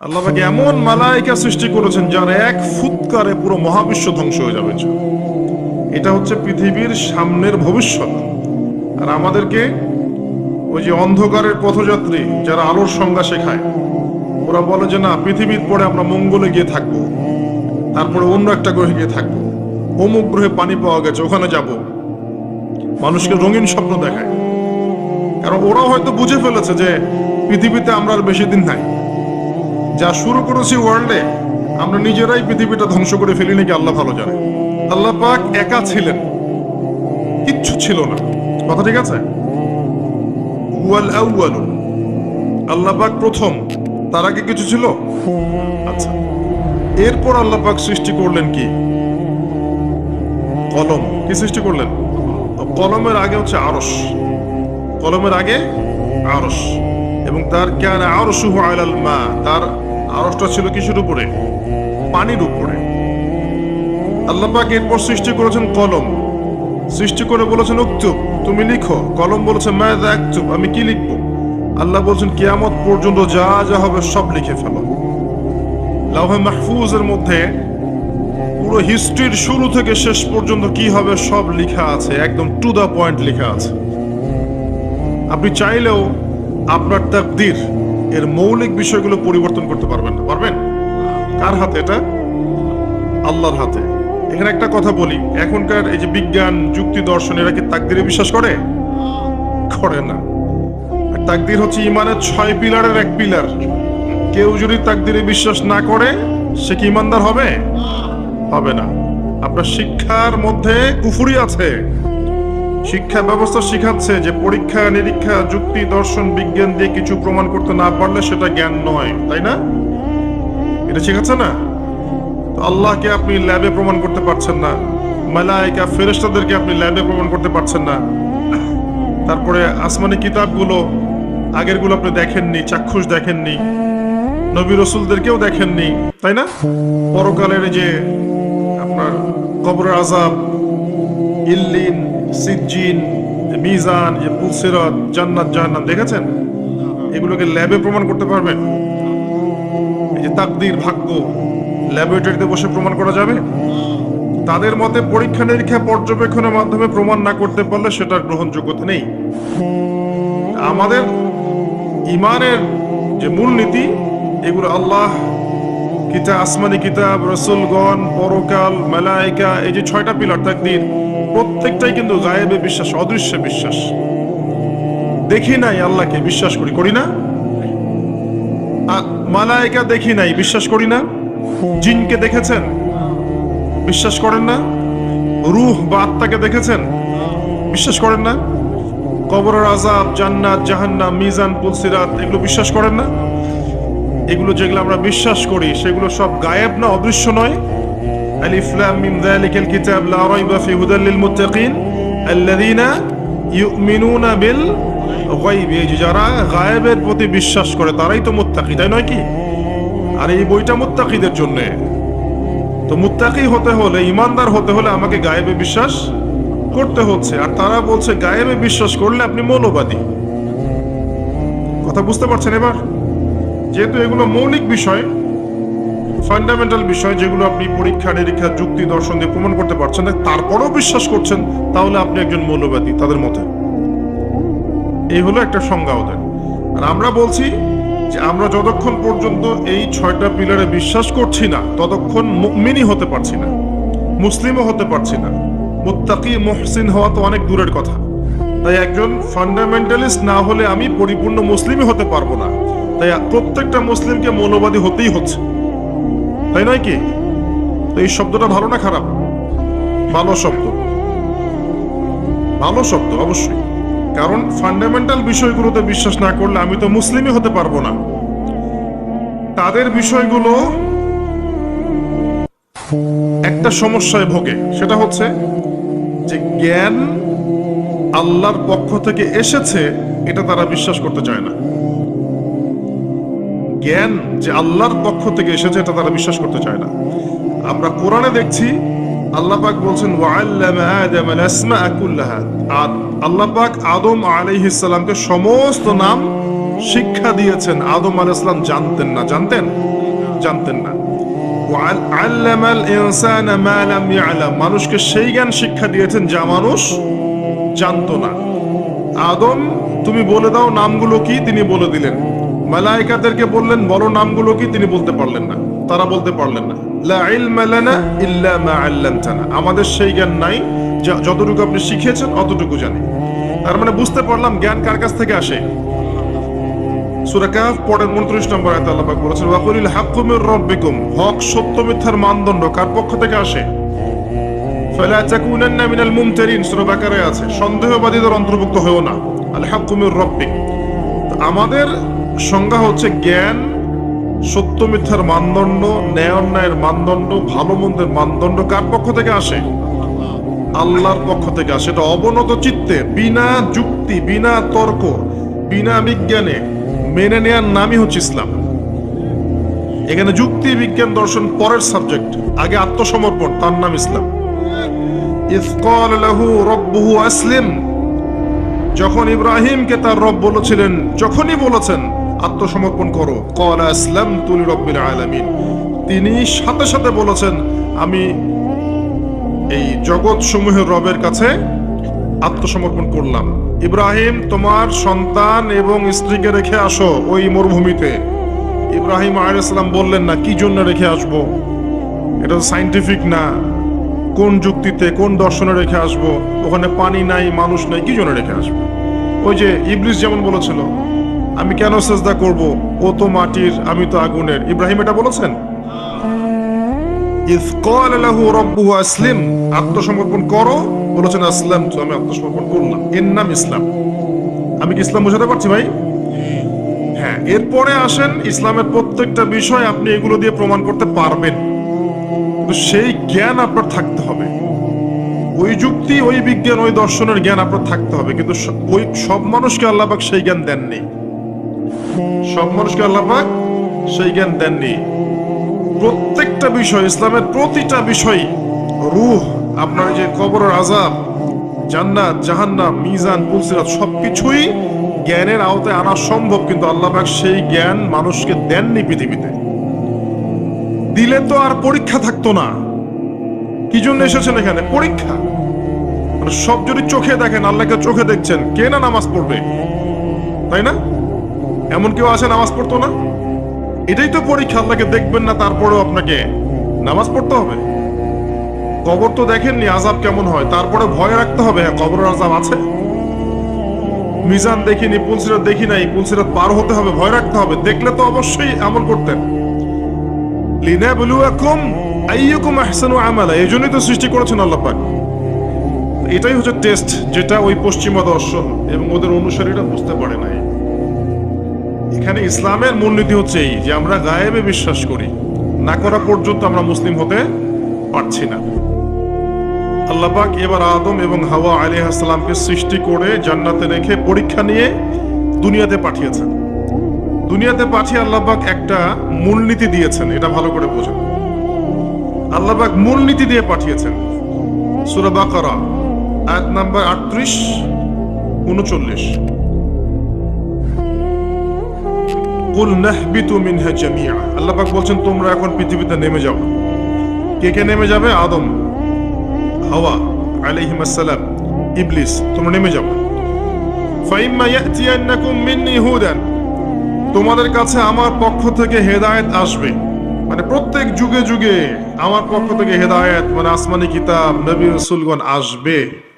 আল্লাহ পাক এমন মালাইকা সৃষ্টি করেছেন যার এক ফুৎকারে পুরো মহাবিশ্ব ধ্বংস হয়ে যাবে এটা হচ্ছে পৃথিবীর সামনের ভবিষ্যৎ। আর আমাদেরকে ওই যে অন্ধকারের পথযাত্রী যারা আলোর সংজ্ঞা শেখায়, ওরা বলে যে না, পৃথিবীর পরে আমরা মঙ্গলে গিয়ে থাকব, তারপরে অন্য একটা গ্রহে গিয়ে থাকব। অমুক গ্রহে পানি পাওয়া গেছে, ওখানে যাব। মানুষকে রঙিন স্বপ্ন দেখায়। কারণ ওরাও হয়তো বুঝে ফেলেছে যে পৃথিবীতে আমরা আর বেশি দিন নাই। যা শুরু করেছি ওয়ার্ল্ডে আমরা নিজেরাই পৃথিবীটা ধ্বংস করে ফেলি নাকি আল্লাহ ভালো জানে। আল্লাহ পাক একা ছিলেন, কিচ্ছু ছিল না। কথা ঠিক আছে? আল্লাহ পাক প্রথম, তার আগে কিছু ছিল? আচ্ছা এরপর আল্লাহ পাক সৃষ্টি করলেন কি? কলম। কি সৃষ্টি করলেন? কলমের আগে হচ্ছে আরস কলমের আগে আরস এবং তার জ্ঞান আরসুহ আলাল মা, তার আরসটা ছিল কিসের উপরে? পানির উপরে। আল্লাহ পাক এরপর সৃষ্টি করেছেন কলম। সৃষ্টি করে বলেছেন উক্তুব, তুমি লিখো। কলম বলেছে ম্যাদ একতুব আমি কি লিখব? আল্লাহ বলছেন, কিয়ামত পর্যন্ত যা যা হবে সব লিখে ফেলো। লাউহে মাহফুজের মধ্যে পুরো হিস্ট্রির শুরু থেকে শেষ পর্যন্ত কি হবে সব লেখা আছে, একদম টু দা পয়েন্ট লেখা আছে। আপনি চাইলেও আপনার তাকদির এর মৌলিক বিষয়গুলো পরিবর্তন করতে পারবেন না। পারবেন? কার হাতে এটা? আল্লাহর হাতে। এখানে একটা কথা বলি, এখনকার এই যে বিজ্ঞান, যুক্তি দর্শন, এরা কি তাকদিরে বিশ্বাস করে? করে না। আর তাকদির হচ্ছে ইমানের ছয় পিলারের এক পিলার। কেউ যদি তাকদিরে বিশ্বাস না করে, সে কি ইমানদার হবে? হবে না। আপনার শিক্ষার মধ্যে কুফুরি আছে। শিক্ষা ব্যবস্থা শিখাচ্ছে যে পরীক্ষা, নিরীক্ষা, যুক্তি, দর্শন, বিজ্ঞান দিয়ে কিছু প্রমাণ করতে না পারলে সেটা জ্ঞান নয়, তাই না? এটা শিখাচ্ছে না? তো আল্লাহকে আপনি ল্যাবে প্রমাণ করতে পারছেন না মালাইকা ফেরেশতাদেরকে আপনি ল্যাবে প্রমাণ করতে পারছেন না। তারপরে আসমানি কিতাবগুলো, আগেরগুলো আপনি দেখেননি, চাক্ষুষ দেখেননি, নবী রসুলদেরকেও দেখেননি, তাই না? পরকালের যে আপনার কবরের আজাব ইল্লিন সিজ্জিন যে মিজান যে পুলসিরাত, জান্নাত, জাহান্নাম, দেখেছেন? এগুলোকে ল্যাবে প্রমাণ করতে পারবেন। এই যে তাকদির ভাগ্য, ল্যাবরেটরিতে বসে প্রমাণ করা যাবে? তাদের মতে পরীক্ষা নিরীক্ষা পর্যবেক্ষণের মাধ্যমে প্রমাণ না করতে পারলে সেটার গ্রহণযোগ্যতা নেই। আমাদের ইমানের যে মূলনীতি, এগুলো আল্লাহ, কিতাব, আসমানি কিতাব, রসুলগণ, পরকাল মেলায়িকা এই যে ছয়টা পিলার তাকদির প্রত্যেকটাই কিন্তু গায়েবে বিশ্বাস, অদৃশ্য বিশ্বাস। দেখি নাই আল্লাহকে, বিশ্বাস করি করি না? আর মালাইকা দেখি নাই, বিশ্বাস করি না? জিনকে দেখেছেন? বিশ্বাস করেন না? রুহ বা আত্মাকে দেখেছেন? বিশ্বাস করেন না? কবরের আজাব জান্নাত, জাহান্নাম, মিজান, পুলসিরাত, এগুলো বিশ্বাস করেন না? এগুলো যেগুলো আমরা বিশ্বাস করি, সেগুলো সব গায়েব না, অদৃশ্য নয়? মিম যালিকাল কিতাব লা রাইবা ফি হুদাল লিল মুত্তাকিন আল্লাযীনা ইউমিনুনা বিল গায়ব এই যে যারা গায়েবের প্রতি বিশ্বাস করে, তারাই তো মুত্তাকি, তাই নয় কি? আর এই বইটা মুত্তাকিদের জন্য। তো মুত্তাকি হতে হলে, ইমানদার হতে হলে আমাকে গায়েবে বিশ্বাস করতে হচ্ছে। আর তারা বলছে, গায়েবে বিশ্বাস করলে আপনি মৌলবাদী। কথা বুঝতে পারছেন এবার? যেহেতু এগুলো মৌলিক বিষয় ফান্ডামেন্টাল বিষয় যেগুলো আপনি পরীক্ষা, নিরীক্ষা, যুক্তি, দর্শন দিয়ে প্রমাণ করতে পারছেন না, তারপরেও বিশ্বাস করছেন, তাহলে আপনি একজন মৌলবাদী তাদের মতে। এই হলো একটা সংজ্ঞা ওদের। আর আমরা বলছি যে আমরা যতক্ষণ পর্যন্ত এই ছয়টা পিলারে বিশ্বাস করছি না, ততক্ষণ মুমিনই হতে পারছি না, মুসলিমও হতে পারছি না। মুত্তাকি, মুহসিন হওয়া তো অনেক দূরের কথা। তাই একজন ফান্ডামেন্টালিস্ট না হলে আমি পরিপূর্ণ মুসলিমই হতে পারব না। তাই প্রত্যেকটা মুসলিমকে মৌলবাদী হতেই হচ্ছে। তাই নয় কি? এই শব্দটা ভালো না খারাপ? ভালো শব্দ। ভালো শব্দ, অবশ্যই। কারণ ফান্ডামেন্টাল বিষয়গুলোতে বিশ্বাস না করলে আমি তো মুসলিমই হতে পারব না। তাদের বিষয়গুলো একটা সমস্যায় ভোগে। সেটা হচ্ছে যে জ্ঞান আল্লাহর পক্ষ থেকে এসেছে, এটা তারা বিশ্বাস করতে চায় না। জ্ঞান যে আল্লাহর পক্ষ থেকে এসেছে, এটা তারা বিশ্বাস করতে চায় না। আমরা কোরআনে দেখছি, আল্লাহ পাক বলছেন আর আল্লাহ পাক আদম আলাইহিস সালামকে সমস্ত নাম শিক্ষা দিয়েছেন। আদম আলাইহিস জানতেন না। জানতেন? জানতেন না। মানুষকে সেই জ্ঞান শিক্ষা দিয়েছেন যা মানুষ জানতো না। আদম, তুমি বলে দাও নামগুলো কি? তিনি বলে দিলেন। মালাইকাদেরকে বললেন বলো নামগুলো কি? তিনি বলতে পারলেন না। তারা বলতে পারলেন না। আমাদের সেই জ্ঞান নাই যতটুকু আপনি শিখিয়েছেন অতটুকু জানি। তার মানে বুঝতে পারলাম জ্ঞান কার কাছ থেকে আসে। সূরা কাহফ পরের 29 নম্বর আল্লাহ বলেছেন হক সত্য মিথ্যার মানদণ্ড কার পক্ষ থেকে আসে? মিনাল মুমতারিন। সূরা বাকারায় আছে, সন্দেহবাদীদের অন্তর্ভুক্ত হয়েও না। আল হাক্কু মির রাব্বিক। আমাদের সংজ্ঞা হচ্ছে জ্ঞান, সত্য মিথ্যার মানদণ্ড, ন্যায় অন্যায়ের মানদণ্ড, ভালো মন্দের মানদণ্ড কার পক্ষ থেকে আসে? আল্লাহর পক্ষ থেকে আসে। এটা অবনত চিত্তে, বিনা যুক্তি, বিনা তর্ক, বিনা বিজ্ঞানে মেনে নেয়ার নামই হচ্ছে ইসলাম। এখানে যুক্তি, বিজ্ঞান, দর্শন পরের সাবজেক্ট। আগে আত্মসমর্পণ, তার নাম ইসলাম। যখন ইব্রাহিমকে তার রব বলেছিলেন, যখনই বলেছেন আত্মসমর্পণ করো। ক্বাল তুলি লিরাব্বিল আলামিন। তিনি সাথে সাথে বলেছেন, আমি এই জগৎ সমূহের রবের কাছে আত্মসমর্পণ করলাম। ইব্রাহিম, তোমার সন্তান এবং স্ত্রীকে রেখে আসো ওই মরুভূমিতে। ইব্রাহিম আলাইসাল্লাম বললেন, না, কি জন্য রেখে আসব? এটা সাইন্টিফিক না। কোন যুক্তিতে, কোন দর্শনে রেখে আসব? ওখানে পানি নাই, মানুষ নাই, কি জন্য রেখে আসব? ওই যে ইবলিস যেমন বলেছিল আমি কেন সেজদা করব? ও তো মাটির, আমি তো আগুনের। ইব্রাহিম এটা বলেছেন? আসলিম। আত্মসমর্পণ করো। বলেছেন, আসলাম তো, আমি আত্মসমর্পণ করলাম। এর নাম ইসলাম। আমি কি ইসলাম বোঝাতে পারছি ভাই? হ্যাঁ এরপরে আসেন, ইসলামের প্রত্যেকটা বিষয় আপনি এগুলো দিয়ে প্রমাণ করতে পারবেন। কিন্তু সেই জ্ঞান আপনার থাকতে হবে। ওই যুক্তি, ওই বিজ্ঞান, ওই দর্শনের জ্ঞান আপনার থাকতে হবে। কিন্তু ওই সব মানুষকে আল্লাহবাক সেই জ্ঞান দেননি। সব মানুষকে আল্লাহবাক সেই জ্ঞান দেননি। প্রত্যেকটা বিষয়, ইসলামের প্রতিটা বিষয়, রুহ, আপনার যে কবরের আজাব জান্নাত, জাহান্নাম, মিজান, পুলসিরাত, সবকিছুই জ্ঞানের আওতায় আনা সম্ভব, কিন্তু আল্লাহ পাক সেই জ্ঞান মানুষকে দেননি পৃথিবীতে। দিলে তো আর পরীক্ষা থাকতো না। কি জন্য এসেছেন এখানে? পরীক্ষা। মানে সব যদি চোখে দেখেন, আল্লাহকে চোখে দেখছেন, কে না নামাজ পড়বে? তাই না? এমন কেউ আছে নামাজ পড়তো না? এটাই তো পরীক্ষা, আল্লাহকে দেখবেন না, তারপরেও আপনাকে নামাজ পড়তে হবে। কবর তো দেখেননি আজাব কেমন হয়, তারপরে ভয় রাখতে হবে হ্যাঁ কবরের আজাব আছে? মিজান দেখিনি পুলসিরাত দেখি নাই পুলসিরাত পার হতে হবে, ভয় রাখতে হবে, দেখলে তো অবশ্যই আমল করতেন। লিনাবলুয়াকুম আইয়ুকুম আহসানু আমালা, এই জন্যই তো সৃষ্টি করেছেন আল্লাহ পাক। এটাই হচ্ছে টেস্ট যেটা ওই পশ্চিমা দর্শন এবং ওদের অনুসারীরা বুঝতে পারে নাই। এখানে ইসলামের মূলনীতি হচ্ছে এই যে আমরা গায়েবে বিশ্বাস করি। না করা পর্যন্ত আমরা মুসলিম হতে পারছি না। আল্লাহ পাক এবার আদম এবং হাওয়া আলী আসসালামকে সৃষ্টি করে জান্নাতে রেখে পরীক্ষা নিয়ে দুনিয়াতে পাঠিয়েছেন। দুনিয়াতে পাঠিয়ে আল্লাহ পাক একটা মূলনীতি দিয়েছেন, এটা ভালো করে বোঝেন আল্লাহ পাক মূলনীতি দিয়ে পাঠিয়েছেন, সূরা বাকারা, আয়াত নাম্বার আটত্রিশ, উনচল্লিশ। আল্লাহ বলছেন, তোমরা এখন পৃথিবীতে নেমে যাও। কে কে নেমে যাবে? আদম, হাওয়া ইবলিস, তোমরা নেমে যাও। তোমাদের কাছে আমার পক্ষ থেকে হেদায়েত আসবে। মানে প্রত্যেক যুগে যুগে আমার পক্ষ থেকে হেদায়েত মানে আসমানি কিতাব, নবী রাসূলগণ আসবে।